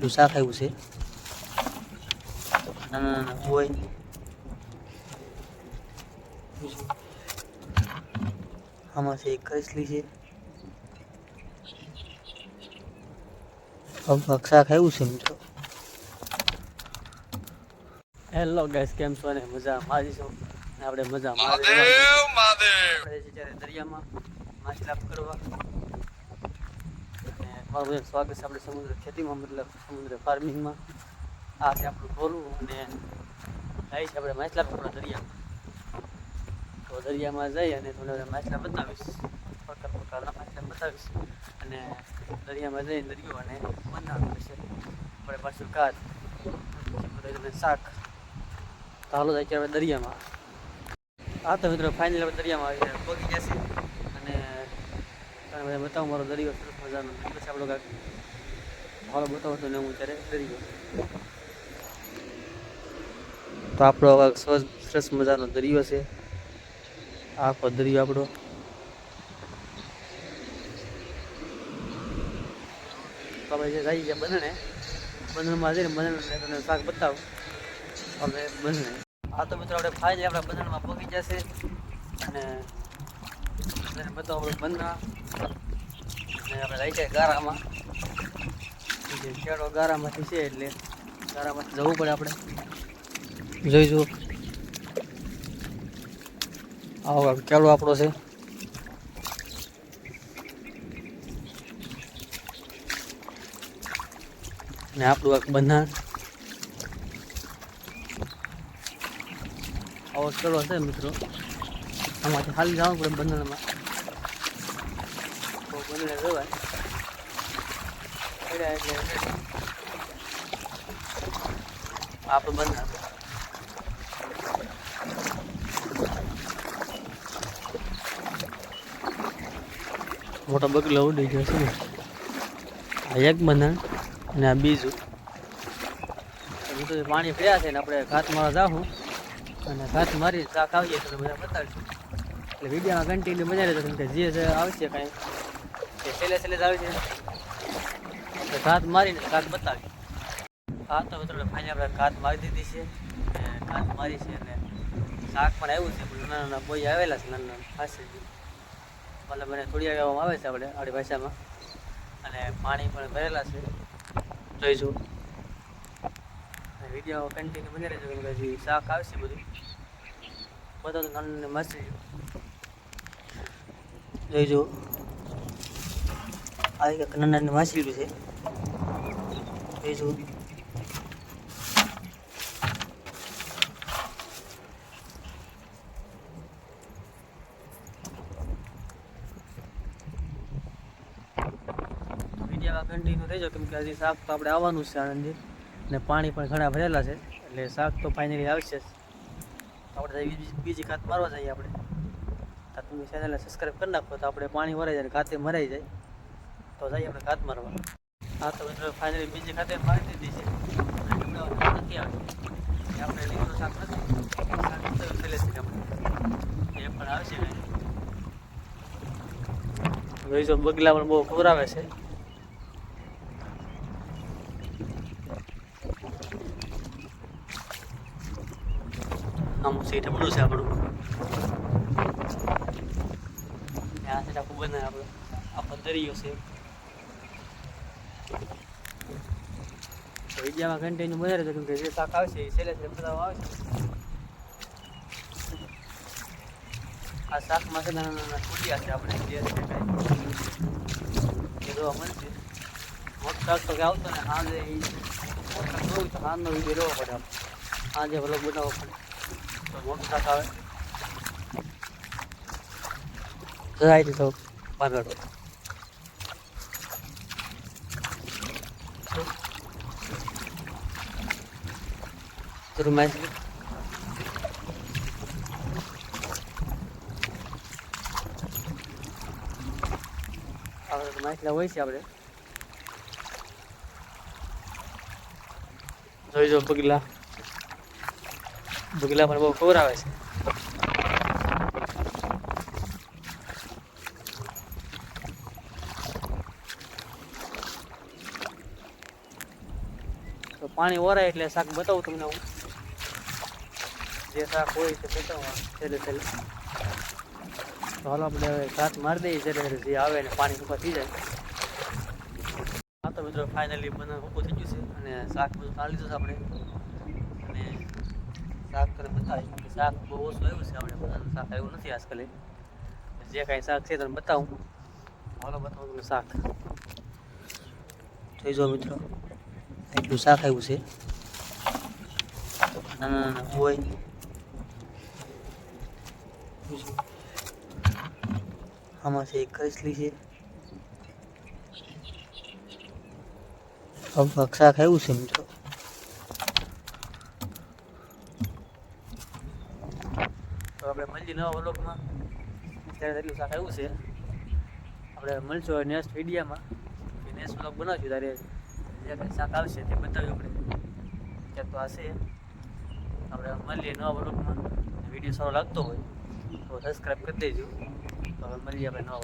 એટલું શાક આવ્યું છે. નાના નાના હોય આમાં છે એક કરેસલી છે. શાક આવ્યું છે મિત્રો. હેલો ગાઈસ કેમ છો ને? મજા મારી છો ને આપણે મજા મારી દરિયામાં માછલા કરવા મારું બધું સ્વાગત છે આપણે સમુદ્ર ખેતીમાં, મતલબ સમુદ્ર ફાર્મિંગમાં આ છે આપણું ભોલું અને જાય છે આપણે માછલા પકડવા દરિયામાં. તો દરિયામાં જઈ અને બધા માછલા બતાવીશ. પ્રકાર પ્રકારના માછલા બતાવીશ. અને દરિયામાં જઈ દરિયો અને બનાવવાનું છે આપણે પાછું કાચ પછી શાક તો હાલો જાય છે આપણે દરિયામાં. હા તો મિત્રો ફાઇનલ આપણે દરિયામાં આવી ગયા. પગી જશે અને તમે બધા બતાવો, મારો દરિયો મજાનો. પછી આપણો કાંઈક ભાવ બતાવો તો ને હું ત્યારે દરિયો તો આપણો કાંઈક સરસ સરસ મજાનો દરિયો છે. આખો દરિયો આપણો. આપણે જે જઈએ બંધણે, બંધણમાં જઈને બંધણ તમને શાક બતાવું. હવે બંધણે. આ તો મિત્રો, આપણે ફાઇનલી આપણા બંધણમાં પહોંચી જશે. અને બતાવો આપણે બંધણા. આપણે લઈ જાય ગારામાં. ખેડો ગારામાંથી છે એટલે ગારામાંથી જવું પડે આપણે. જોઈશું આવો કાંઈક કેળો આપણો છે. ને આપણું એક બંધાણ. આવો, કેળો છે મિત્રો. આમાંથી ખાલી જવું પડે બંધણમાં. બંધણે જવાય પડ્યા એટલે આપણું મોટો બગલો ઉડી ગયો છે ને. આ એક બંધણ અને આ બીજું. બધું પાણી ફર્યા છે ને આપણે ઘાત મારવા જાઉં અને ઘાત મારી શાક આવીએ તો બધા બતાવીશું એટલે વિડીયોમાં કન્ટિન્યુ રહેતો કેમ કે જે આવશે કાંઈ. છેલ્લે છેલ્લે જ આવે છે ઘાત મારીને ઘાત બતાવી. હા, તો મિત્રો ફાઈનલ આપણે ઘાત મારી દીધી છે. ઘાત મારી છે અને શાક પણ આવ્યું છે. નાના નાના બોઈ આવેલા છે, નાના નાના ખાસી મતલબ એને થોડી કહેવામાં આવે છે આપણે, આપણી ભાષામાં. અને પાણી પણ ભરેલા છે. જોઈશું વીડિયો કન્ટિન્યુ બની રહેજો, કેમ કે હજી શાક આવશે બધું. બધા તો નાનું મસ્ત જોઈજો આ એક નાના માછલી છે. જોઈશું વિડીયોમાં કન્ટિન્યુ રહેજો, કેમ કે હજી શાક તો આપણે આવવાનું છે આણંદથી. અને પાણી પણ ઘણા ભરેલા છે, એટલે શાક તો ફાઇનલી આવશે જ. આપણે બીજી ખાત મારવા જઈએ આપણે. તમે ચેનલને સબસ્ક્રાઈબ કરી નાખો, તો આપણે પાણી ભરાઈ જાય ખાતે મરાઈ જાય. તો જઈએ આપણે ખાત મારવા. હા, તો મિત્રો ફાઇનલી બીજી ખાતે મારી દીધી છે. નથી આવતી. આપણે લીધું શાક નથી. પહેલેથી આપણે. એ પણ આવશે ને જોઈજો બગલા પણ બહુ ખવડાવે છે. આમ સીટ આપણું છે આપણું. આ સીટ આખું બનાવે આપણે. આખો દરિયો છે. વિદ્યામાં કન્ટિન્યુ વધારે કેમ કે જે શાક આવશે એ છેલ્લે છેલ્લે બતાવવા આવશે. આ શાકમાં છે નાના નાના ફૂલિયા છે આપણે, જે છે કાંઈ જોવા મળશે. મોટું શાક તો કે આવતો ને સાંજે એ મોટું શાક જોવું તો સાંજનો વીડિયો રહેવો પડે આપણે સાંજે ભલો બનાવવો પડે. તો મોટ શાક આવે. જાય તો પાગડો જરૂર માછલી આપણે માછલા હોય છે આપણે જોઈ જો પગલા પગલા પણ બહુ ખવડાવે છે તો પાણી ઓરાય એટલે શાક બતાવું તમને હું જે શાક હોય તે બતાવવા છેલ્લે છેલ્લે. તો આપણે હવે કાચ મારી દઈએ, છેલ્લે જે આવે ને પાણી ઊભા થઈ જાય. તો મિત્રો ફાઇનલી મને ઊભું થઈ ગયું છે અને શાક બધું ખાઈ લીધું છે આપણે. અને શાક તમને બતાવીશ કે શાક બહુ ઓછું આવ્યું છે આપણે બધાનું, શાક આવ્યું નથી આજકાલ જે કાંઈ શાક છે તમને બતાવું. હાલો, બતાવું તમને શાક. જોઈ જાઓ મિત્રો, એટલું શાક આવ્યું છે. ના ના હોય. આમાં છે એક કરેસલી છે. અગભગ શાક આવ્યું છે મિત્રો તો. આપણે મળીએ નવા વ્લોગમાં. ત્યારે એટલું શાક આવ્યું છે. આપણે મળશું નેક્સ્ટ વિડીયામાં નેક્સ્ટ વ્લોગ બનાવશું ત્યારે જે કંઈ શાક આવશે તે બતાવ્યું આપણે. ત્યાં તો આ આપણે મળીએ નવા વ્લોગમાં. વીડિયો સારો લાગતો હોય. તો સબસ્ક્રાઈબ કરી દેજો. હવે મળીએ આપણે નવા